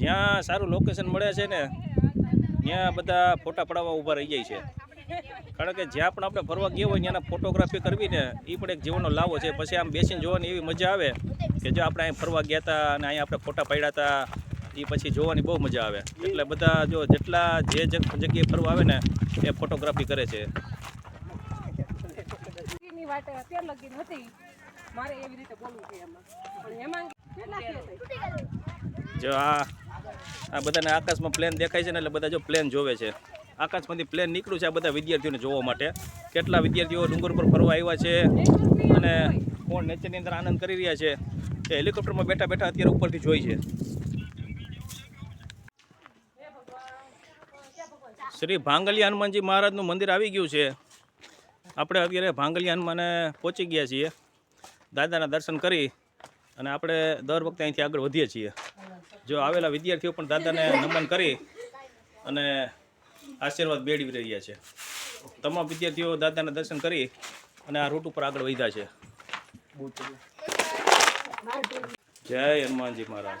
જ્યાં સારું લોકેશન મળે છે ને ત્યાં બધા ફોટા પડાવવા ઊભા રહી જાય છે. કારણ કે જ્યાં પણ આપણે ફરવા ગયા હોય ત્યાંના ફોટોગ્રાફી કરવી ને એ પણ એક જીવનનો લાવો છે. પછી આમ બેસીને જોવાની એવી મજા આવે કે જો આપણે અહીં ફરવા ગયા હતા અને અહીંયા આપણે ફોટા પાડ્યા હતા એ પછી જોવાની બહુ મજા આવે. એટલે બધા જો જેટલા જે જગ્યાએ ફરવા આવે ને એ ફોટોગ્રાફી કરે છે. ની વાટે અત્યાર લગી હતી. મારે એવી રીતે બોલવું છે એમાં. પણ એમાં કેટલા જો આ આ બધાને આકાશમાં પ્લેન દેખાય છે ને એટલે બધા જો પ્લેન જોવે છે. આકાશમાંથી પ્લેન નીકળ્યું છે આ બધા વિદ્યાર્થીઓને જોવા માટે. કેટલા વિદ્યાર્થીઓ ડુંગર પર ફરવા આવ્યા છે અને કોણ નેચરની અંદર આનંદ કરી રહ્યા છે એ હેલિકોપ્ટરમાં બેઠા બેઠા અત્યારે ઉપરથી જોઈ છે. શ્રી ભાંગલી હનુમાનજી મહારાજનું મંદિર આવી ગયું છે. આપણે અત્યારે ભાંગલી હનુમાને પહોંચી ગયા છીએ. દાદાના દર્શન કરી અને આપણે દર વખતે અહીંથી આગળ વધીએ છીએ. જો આવેલા વિદ્યાર્થીઓ પણ દાદાને નમન કરી અને આશીર્વાદ મેળવી રહ્યા છે. તમામ વિદ્યાર્થીઓ દાદાના દર્શન કરી અને આ રૂટ ઉપર આગળ વધ્યા છે. જય હનુમાનજી મહારાજ.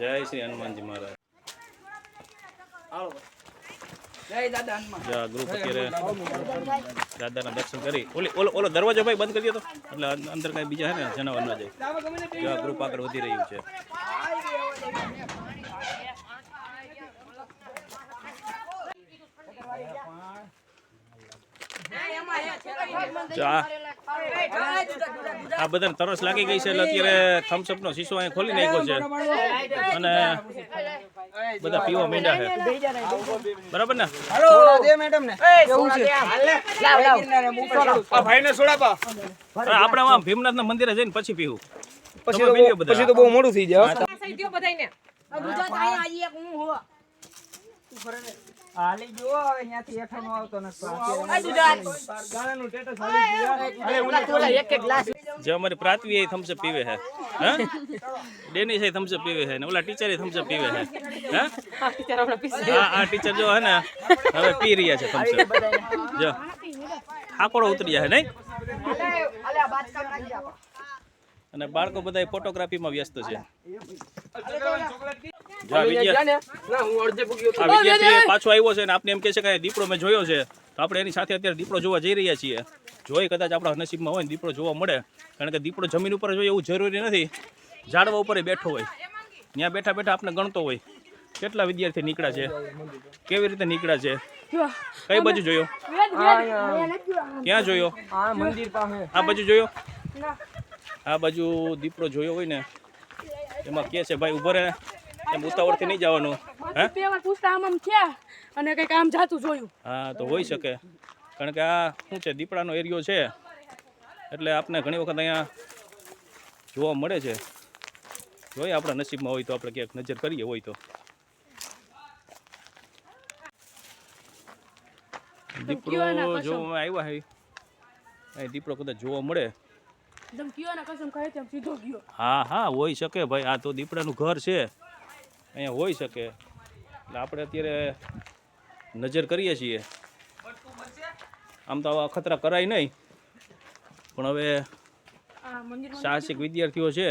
જય શ્રી હનુમાનજી મહારાજ. દાદાના દર્શન કરી. ઓલી ઓલો ઓલો દરવાજો ભાઈ બંધ કરી દો એટલે અંદર કઈ બીજા હે ને જણાવવા ના જાય. ગ્રુપ આગળ વધી રહ્યું છે. આ બધા બધાને તરસ લાગી ગઈ છે એટલે અત્યારે થમ્સઅપ નો શીશો અહીં ખોલી નાખ્યો છે. અને બધા પીવા માંડ્યા છે. બરાબર ને? આપણે આમ ભીમનાથ ના મંદિરે જઈને પછી પીવું. પછી તો મોડું થઈ બહુ- થઈ જાય હો. સાઈ હાલી જુઓ હવે ત્યાંથી હેઠો નો આવતો નથી. ગાળાનું ટેટસ હાલી ગયું. જે અમારી પ્રાથવી એ થમ્સઅપ પીવે હે? હા ડેનિશ એ થમ્સઅપ પીવે હે ને. ઓલા ટીચર એ થમ્સઅપ પીવે હે હા? આ આ ટીચર જો હે ને હવે પી રહ્યા છે થમ્સઅપ જો. હાકોડો ઉતરી જાય નહીં? અને બાળકો બધા ફોટોગ્રાફીમાં વ્યસ્ત છે. જો આ વિદ્યા- આ વિદ્યાર્થી પાછો આવ્યો છે ને આપણે એમ કહે છે કે દીપડો મેં જોયો છે. તો આપણે એની સાથે અત્યારે દીપડો જોવા જઈ રહ્યા છીએ. જોઈ કદાચ આપણા નસીબમાં હોય ને દીપડો જોવા મળે. કારણ કે દીપડો જમીન ઉપર જોઈએ એવું જરૂરી નથી. ઝાડવા ઉપર બેઠો હોય. ત્યાં બેઠા બેઠા આપણે ગણતો હોય. કેટલા વિદ્યાર્થી નીકળ્યા છે? કેવી રીતે નીકળ્યા છે? કઈ બાજુ જોયો? ક્યાં જોયો? આ મંદિર પાસે આ બાજુ જોયો? આ બાજુ દીપડો જોયો હોય ને એમાં કે છે ભાઈ ઊભો રહે એમ ઉતાવળથી નહીં જવાનું. બે વાર પૂછતા આમ આમ થયા અને કંઈક આમ જાતું જોયું. હા તો હોઈ શકે. કારણ કે આ શું છે દીપડાનો એરિયો છે. એટલે આપને ઘણી વખત અહીંયા જોવા મળે છે. જોઈએ આપણા નસીબમાં હોય તો આપણે ક્યાંક નજર કરીએ હોય તો. દીપડો જોવામાં આવ્યા અહીં દીપડો કદાચ જોવા મળે. એકદમ કયો ને કસમ ખાય તેમ સીધો ગયો. હા હા હોઈ શકે ભાઈ. આ તો દીપડાનું ઘર છે. અહીંયા હોઈ શકે. એટલે આપણે અત્યારે નજર કરીએ છીએ. આમ તો આવા અખતરા કરાય નહીં. પણ હવે સાહસિક વિદ્યાર્થીઓ છે.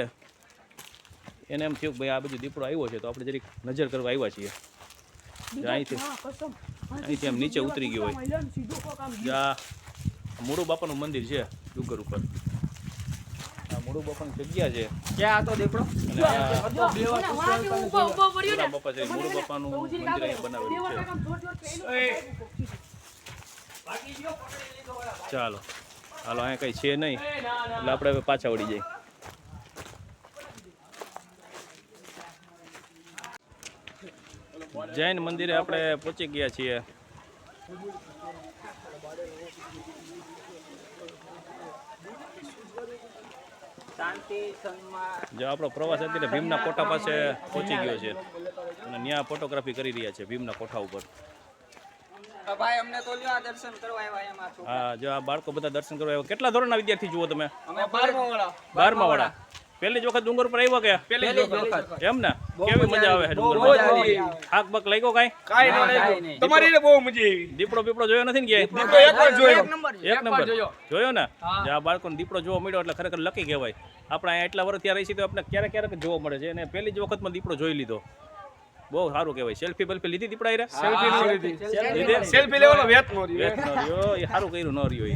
એને એમ થયું કે ભાઈ આ બધું દીપડો આવ્યો છે તો આપણે જરીક નજર કરવા આવ્યા છીએ. અહીંથી અહીંથી એમ નીચે ઉતરી ગયો હોય. જે મૂળુ બાપાનું મંદિર છે ડુંગર ઉપર. મૂળુ બાપાની જગ્યા છે ક્યાં આતો દીપડો બાપા છે મૂળુ બાપાનું મંદિર અહીંયા બનાવેલું છે ચાલો હાલો અહીંયા કઈ છે નહીં એટલે આપણે હવે પાછા વળી જઈએ જૈન મંદિરે આપણે પહોંચી ગયા છીએ જો આપણો પ્રવાસ અત્યારે ભીમના કોઠા પાસે પહોંચી ગયો છે. અને ત્યાં ફોટોગ્રાફી કરી રહ્યા છે ભીમના કોઠા ઉપર. ભાઈ અમને તો લ્યો આ દર્શન કરવા આવ્યા એમાં. હા જો આ બાળકો બધા દર્શન કરવા આવ્યા. કેટલા ધોરણના વિદ્યાર્થી જુઓ તમે? અમે વાળા. પહેલી જ વખત ડુંગર પર આવ્યો કે? પહેલી જ વખત. એમ ને કેવી મજા આવે. છે ડુંગર બહુ મજા થાક બક લાગ્યો કાઈ? કાઈ ન લાગ્યું. તમારી બહુ મજા આવી. દીપડો બીપડો જોયો નથી ને કે દીપડો એક વાર જોયો. એક નંબર. જોયો. જોયો ને? આ બાળકોને દીપડો જોવા મળ્યો એટલે ખરેખર લકી કહેવાય. આપણે અહીંયા એટલા વર્ષ ત્યાં રહી છીએ તો આપણે ક્યારેક ક્યારેક જોવા મળે છે. અને પહેલી જ વખતમાં દીપડો જોઈ લીધો. બહુ સારું કહેવાય. સેલ્ફી બેલ્ફી લીધી દીપડા રે? સેલ્ફી? સેલ્ફી લેવાનો. વેત ન રહ્યો, એ સારું કર્યું ન રહ્યો એ.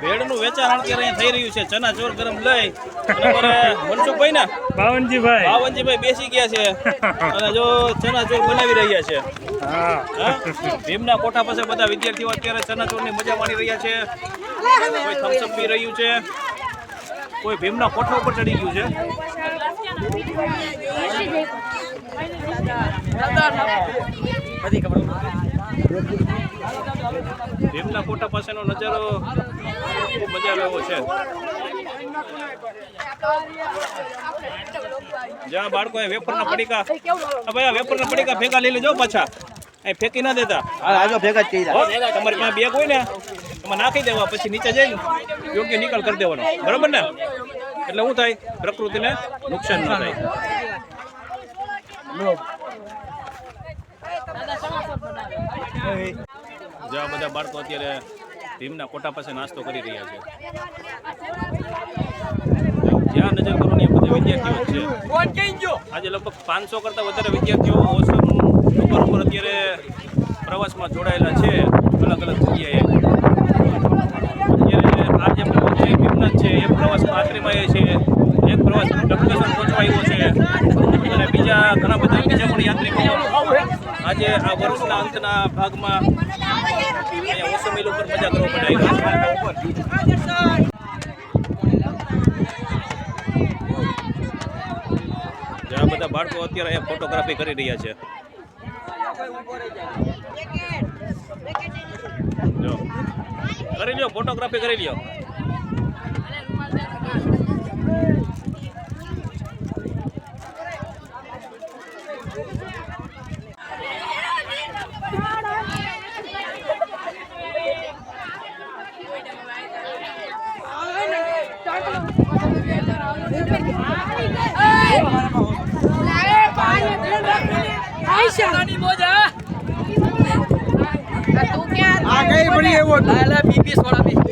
ભેળનું વેચાણ અત્યારે અહીંયા થઈ રહ્યું છે. ચના ચોર ગરમ લઈ મનસુખભાઈ ને બાવનજીભાઈ. બાવનજીભાઈ બેસી ગયા છે. અને જો ચના ચોર બનાવી રહ્યા છે. ભીમના કોઠા પાસે બધા વિદ્યાર્થીઓ અત્યારે ચના ચોરની મજા માણી રહ્યા છે. કોઈ થમ્સઅપ પી રહ્યું છે. કોઈ ભીમના કોઠા ઉપર ચડી ગયું છે. ભીમના ફોટા પાસેનો નજારો ખૂબ મજા આવે એવો છે. જ્યાં બાળકો વેપરના પડીકા આ ભાઈ આ વેપરના પડીકા ભેગા લઈ લેજો પાછા. અહીં ફેંકી ના દેતા. હો, તમારે ત્યાં બેગ હોય ને એમાં નાખી દેવા પછી નીચે જઈને યોગ્ય નિકાલ કરી દેવાનો. બરાબર ને? એટલે શું થાય? પ્રકૃતિને નુકસાન ના થાય. જ્યાં બધા બાળકો અત્યારે ભીમના કોટા પાસે નાસ્તો કરી રહ્યા છે. જ્યાં નજર કરો ને બધા વિદ્યાર્થીઓ છે. આજે લગભગ પાંચસો કરતાં વધારે વિદ્યાર્થીઓ ઓસમ ઉપર ઉપર અત્યારે પ્રવાસમાં જોડાયેલા છે અલગ અલગ જગ્યાએ. અત્યારે આ જે પ્રવાસ છે એ ભીમનાથ છે એક પ્રવાસમાં આત્રીમાં છે એક પ્રવાસ પહોંચવા આવ્યો છે. અને બીજા ઘણા બધા બીજા પણ યાત્રિકો આજે આ વર્ષના અંતના ભાગમાં અહીંયા લોકો મજા કરવા છે જ્યાં બધા બાળકો અત્યારે અહીંયા ફોટોગ્રાફી કરી રહ્યા છે. જો. કરી લ્યો ફોટોગ્રાફી કરી લ્યો. આ કઈ પડી એવો હતો. આ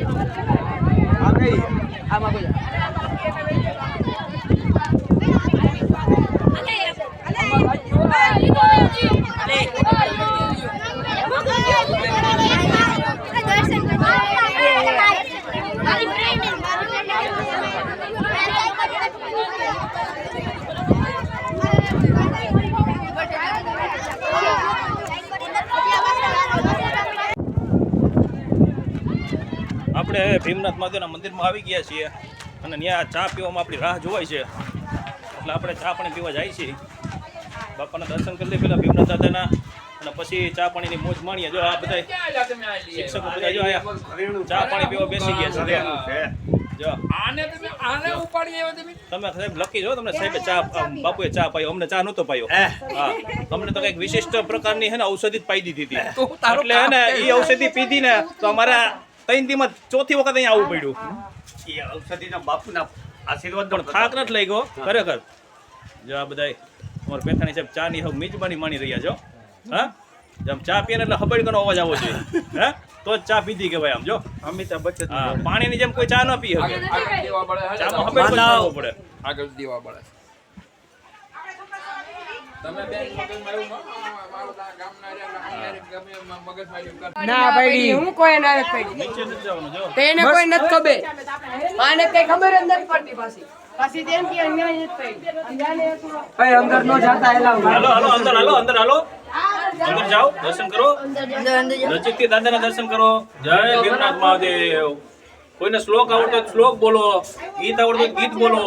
ભીમનાથ મહાદેવના મંદિરમાં આવી ગયા છીએ અને ત્યાં ચા પીવામાં આપણી રાહ જોવાય છે. એટલે આપણે ચા પાણી પીવા જાય છીએ. બાપાના દર્શન કરી લઈએ પેલા ભીમનાથ દાદાના અને પછી ચા પાણીની મોજ માણીએ. જો આ બધા શિક્ષકો બધા જો આયા. ચા પાણી પીવા બેસી ગયા છે. જો. તમે સાહેબ લકી છો તમને સાહેબ ચા બાપુએ ચા પાયો અમને ચા નહોતો પાયો. હા. તમને તો કંઈક વિશિષ્ટ પ્રકારની હે ને ઔષધિ જ પાઈ દીધી હતી. એટલે હે ને એ ઔષધિ પીધી ને તો અમારા ત્રણ દીમાં ચોથી વખત અહીંયા આવવું પડ્યું. એ ઔષધિના બાપુના આશીર્વાદ પણ થાક નથી લઈ ગયો ખરેખર. જો આ બધા અમારા પેથાણી સાહેબ ચા ની હવે મિજબાની માણી રહ્યા છો. હા? જેમ ચા પીએ એટલે હબડકનો અવાજ આવો જોઈએ. હા? તો જ ચા પીધી કે ભાઈ આમ જો. અમિતાભ બચ્ચન હા પાણીની જેમ કોઈ ચા ન પી શકે. ચામાં હબડકો પડે. આગળ દેવા પડે. ના ભાઈ. હું કોઈ ના પડી નીચે નથી જવાનું જો. તેને કોઈ નથી ખબર. આને કઈ ખબર જ નથી પડતી પાછી. પાછી તેમ કે અન્યાય નથી પડી અંદર નો જાતા એલાવ હાલો હાલો અંદર હાલો અંદર હાલો. અંદર જાઓ દર્શન કરો. નજીકથી દાદાના દર્શન કરો. જય ગિરનાથ મહાદેવ. કોઈને શ્લોક આવડતો શ્લોક બોલો. ગીત આવડતો ગીત બોલો.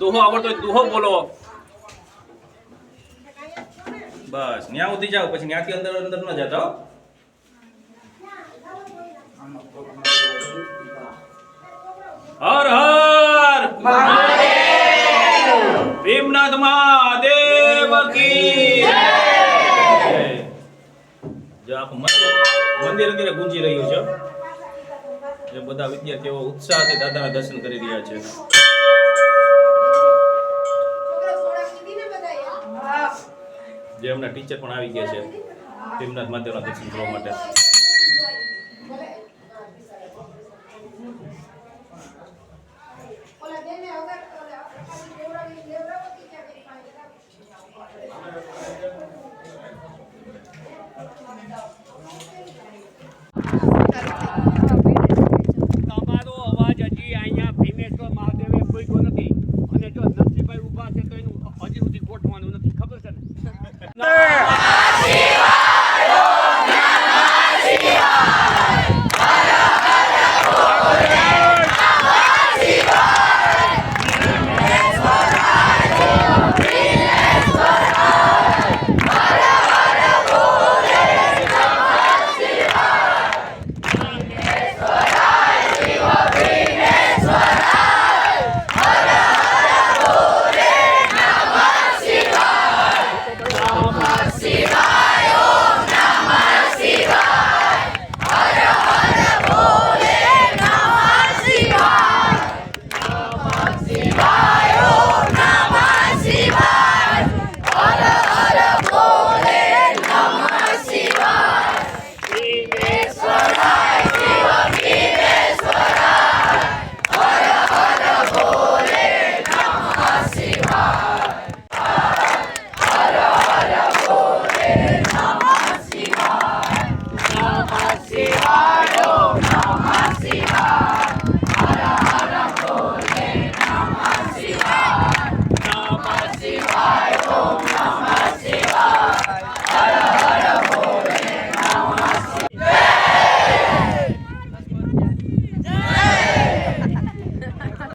દુહો આવડતો દુહો બોલો. બસ. ન્યા ઉતરી જાઓ, પછી ન્યાથી અંદર અંદર ન જતા હર હર. ભીમનાથ મહાદેવ કી. જો આખું મંદિર અત્યારે ગુંજી રહ્યું છે. જે બધા વિદ્યાર્થીઓ ઉત્સાહથી દાદાના દર્શન કરી રહ્યા છે. જે એમના ટીચર પણ આવી ગયા છે. તેમના માધ્યમના દર્શન કરવા માટે.